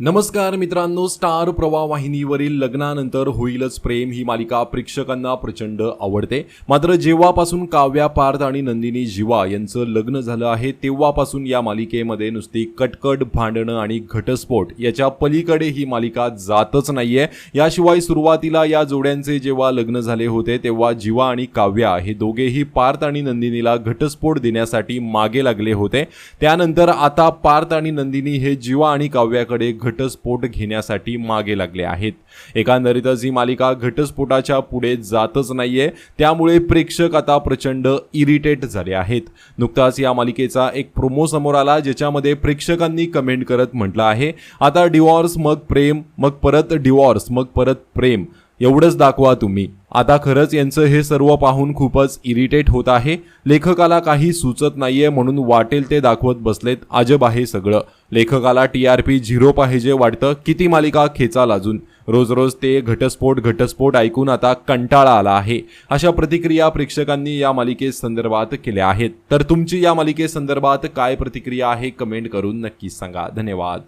नमस्कार मित्रांनो स्टार प्रवाह वाहिनीवरील लग्नानंतर होईलच प्रेम ही मालिका प्रेक्षकांना प्रचंड आवडते. मात्र जेव्हापासून काव्या पार्थ आणि नंदिनी जिवा यांचं लग्न झालं आहे तेव्हापासून या मालिकेमध्ये नुसती कटकट भांडणं आणि घटस्फोट याच्या पलीकडे ही मालिका जातच नाहीये. याशिवाय सुरुवातीला या जोड्यांचे जेव्हा लग्न झाले होते तेव्हा जीवा आणि काव्या हे दोघेही पार्थ आणि नंदिनीला घटस्फोट देण्यासाठी मागे लागले होते. त्यानंतर आता पार्थ आणि नंदिनी हे जीवा आणि काव्याकडे घटस्फोट घेण्यासाठी मागे लागले आहेत. एकंदरीतच ही मालिका घटस्फोटाच्या पुढे जातच नाहीये. त्यामुळे प्रेक्षक आता प्रचंड इरिटेट झाले आहेत. नुकताच या मालिकेचा एक प्रोमो समोर आला ज्याच्यामध्ये प्रेक्षकांनी कमेंट करत म्हटलं आहे आता डिवॉर्स मग प्रेम मग परत डिवॉर्स मग परत प्रेम. एवढंच दाखवा तुम्ही. आता खरंच यांचं हे सर्व पाहून खूपच इरिटेट होत आहे. लेखकाला काही सुचत नाहीये म्हणून वाटेल ते दाखवत बसलेत अजब आहे सगळं. लेखकाला टी आर पी झिरो पाहिजे वाटतं किती मालिका खेचाल अजून? रोज रोज ते घटस्फोट घटस्फोट ऐकून आता कंटाळा आला आहे. अशा प्रतिक्रिया प्रेक्षकांनी या मालिकेसंदर्भात केल्या आहेत. तर तुमची या मालिकेसंदर्भात काय प्रतिक्रिया आहे कमेंट करून नक्कीच सांगा. धन्यवाद.